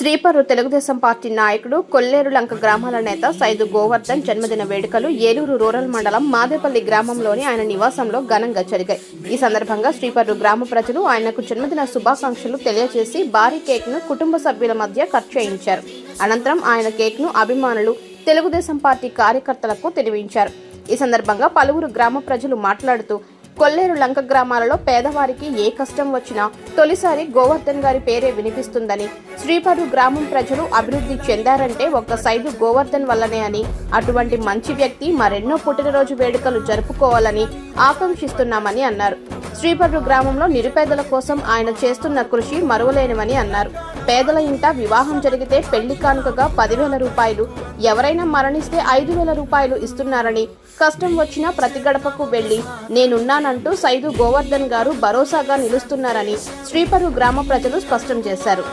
శ్రీపర్రు Telugu Desam party నాయకుడు కొల్లేరు లంక గ్రామాల నేత సైదు గోవర్ధన్ జన్మదిన వేడుకలు ఏలూరు రూరల్ మండలం మాదేపల్లి గ్రామంలోని ఆయన నివాసంలో ఘనంగా జరిగాయి. ఈ సందర్భంగా శ్రీపర్రు గ్రామ ప్రజలు ఆయనకు జన్మదిన శుభాకాంక్షలు తెలియజేసి భారీ కేక్ను కుటుంబ సభ్యుల మధ్య కట్ చేయించారు. అనంతరం ఆయన కేక్ను అభిమానులు తెలుగుదేశం పార్టీ కార్యకర్తలకు తెలివించారు. ఈ సందర్భంగా పలువురు గ్రామ ప్రజలు మాట్లాడుతూ కొల్లేరు లంక గ్రామాలలో పేదవారికి ఏ కష్టం వచ్చినా తొలిసారి గోవర్ధన్ గారి పేరే వినిపిస్తుందని శ్రీపరు గ్రామం ప్రజలు అభివృద్ధి చెందారంటే ఒక్క సైదు గోవర్ధన్ వల్లనే అని. అటువంటి మంచి వ్యక్తి మరెన్నో పుట్టినరోజు వేడుకలు జరుపుకోవాలని ఆకాంక్షిస్తున్నామని అన్నారు. శ్రీపర్రు గ్రామంలో నిరుపేదల కోసం ఆయన చేస్తున్న కృషి మరువలేనివని అన్నారు. పేదల ఇంట వివాహం జరిగితే పెళ్ళి కానుకగా పదివేల రూపాయలు ఎవరైనా మరణిస్తే ఐదు వేల రూపాయలు ఇస్తున్నారని కష్టం వచ్చినా ప్రతి గడపకు వెళ్ళి నేనున్నానంటూ సైదు గోవర్ధన్ గారు భరోసాగా నిలుస్తున్నారని శ్రీపరు గ్రామ ప్రజలు స్పష్టం చేశారు.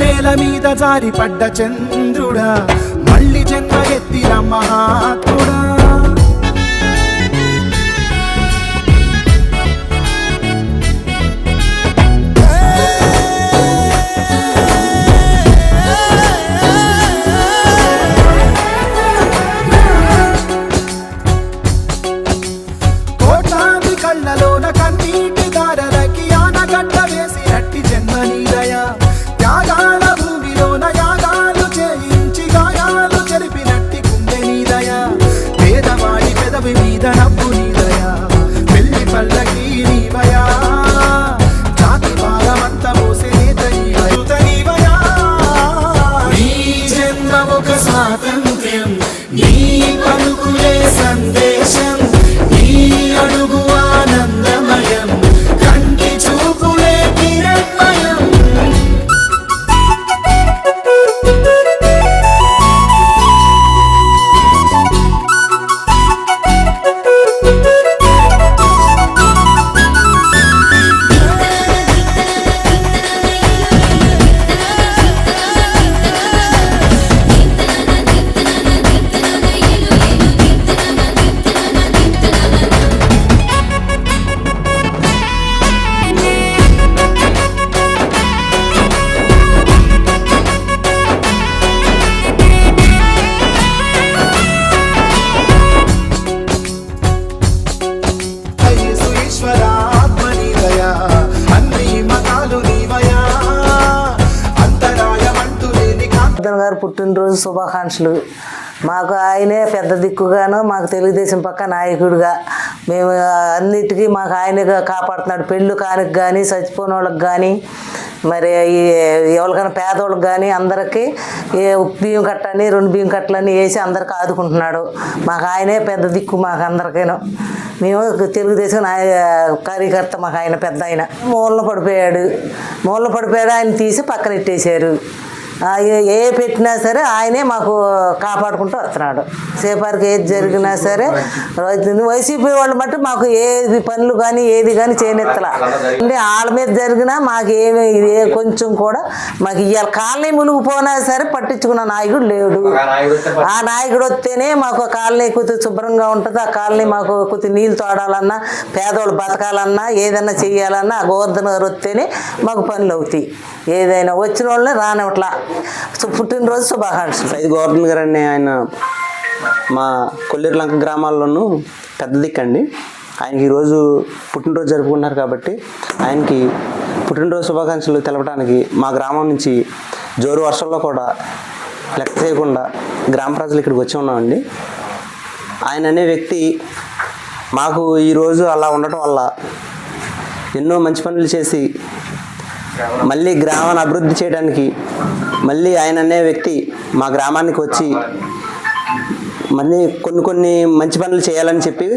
నేల మీద జారి పడ్డ చంద్రుడా మళ్ళీ జన్మ ఎత్తిన మహాత్ముడా. పుట్టినరోజు శుభాకాంక్షలు. మాకు ఆయనే పెద్ద దిక్కుగాను మాకు తెలుగుదేశం పక్క నాయకుడిగా. మేము అన్నిటికీ మాకు ఆయనే కాపాడుతున్నాడు. పెళ్ళు కానికి కానీ చచ్చిపోయిన వాళ్ళకి కానీ మరి ఈ ఎవరికైనా పేదవాళ్ళకి కానీ అందరికీ ఏ బియ్యం కట్టని రెండు బియ్యం కట్టలని వేసి అందరికి ఆదుకుంటున్నాడు. మాకు ఆయనే పెద్ద దిక్కు మాకు అందరికీను. మేము తెలుగుదేశం నాయ కార్యకర్త మాకు ఆయన పెద్ద ఆయన. మూలన పడిపోయాడు. మూలన పడిపోయాడు ఆయన తీసి పక్కన పెట్టేశారు ఏ- పెట్టినా సరే ఆయనే మాకు కాపాడుకుంటూ వస్తున్నాడు. సేపారికి ఏది జరిగినా సరే రైతు- వైసీపీ వాళ్ళు మట్టు మాకు ఏది పనులు కానీ ఏది కానీ చేయనెత్తలా అంటే వాళ్ళ మీద జరిగినా మాకు ఏమి ఏ కొంచెం కూడా మాకు ఇవాళ కాలనీ మునిగిపోయినా సరే పట్టించుకున్న నాయకుడు లేడు. ఆ నాయకుడు వస్తేనే మాకు కాలనీ కొద్దిగా శుభ్రంగా ఉంటుంది. ఆ కాలనీ మాకు కొద్ది నీళ్ళు తోడాలన్నా పేదవాళ్ళు బతకాలన్నా ఏదైనా చెయ్యాలన్నా ఆ గోవర్ధన్ గారు వస్తేనే మాకు పనులు అవుతాయి. ఏదైనా వచ్చిన వాళ్ళని రానివ్వట్లా. సో పుట్టినరోజు శుభాకాంక్షలు. సైద్ గోవర్ధన్ గారు అనే ఆయన మా కొల్లేరు లంక గ్రామాల్లోనూ పెద్ద దిక్కండి ఆయనకి ఈరోజు పుట్టినరోజు జరుపుకున్నారు కాబట్టి ఆయనకి పుట్టినరోజు శుభాకాంక్షలు తెలపడానికి మా గ్రామం నుంచి జోరు వర్షంలో కూడా లెక్క చేయకుండా గ్రామ ప్రజలు ఇక్కడికి వచ్చి ఉన్నామండి. ఆయన అనే వ్యక్తి మాకు ఈరోజు అలా ఉండటం వల్ల ఎన్నో మంచి పనులు చేసి మళ్ళీ గ్రామాన్ని అభివృద్ధి చేయడానికి మళ్ళీ ఆయన అనే వ్యక్తి మా గ్రామానికి వచ్చి మళ్ళీ కొన్ని కొన్ని మంచి పనులు చేయాలని చెప్పి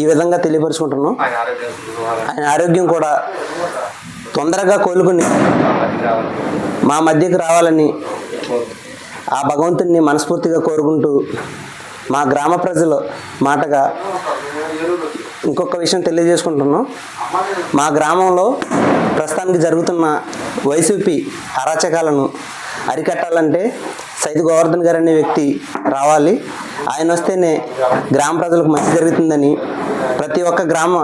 ఈ విధంగా తెలియపరుచుకుంటున్నాం. ఆయన ఆరోగ్యం కూడా తొందరగా కోలుకుని మా మధ్యకి రావాలని ఆ భగవంతుని మనస్ఫూర్తిగా కోరుకుంటూ మా గ్రామ ప్రజలు మాటగా ఇంకొక విషయం తెలియజేసుకుంటున్నాం మా గ్రామంలో ప్రస్తుతానికి జరుగుతున్న వైసీపీ అరాచకాలను అరికట్టాలంటే సైదు గోవర్ధన్ గారు అనే వ్యక్తి రావాలి. ఆయన వస్తేనే గ్రామ ప్రజలకు మంచి జరుగుతుందని ప్రతి ఒక్క గ్రామ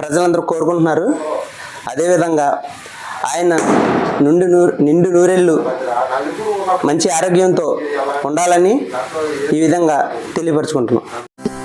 ప్రజలందరూ కోరుకుంటున్నారు. అదేవిధంగా ఆయన నుండి నూ నిండు నూరెళ్ళు మంచి ఆరోగ్యంతో ఉండాలని ఈ విధంగా తెలియపరుచుకుంటున్నాం.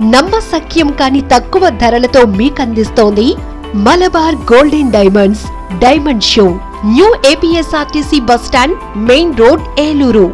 నమ్మసక్యం కాని తక్కువ ధరలతో మీకందిస్తోంది Malabar golden diamonds diamond show new APSRTC bus stand main road Eluru.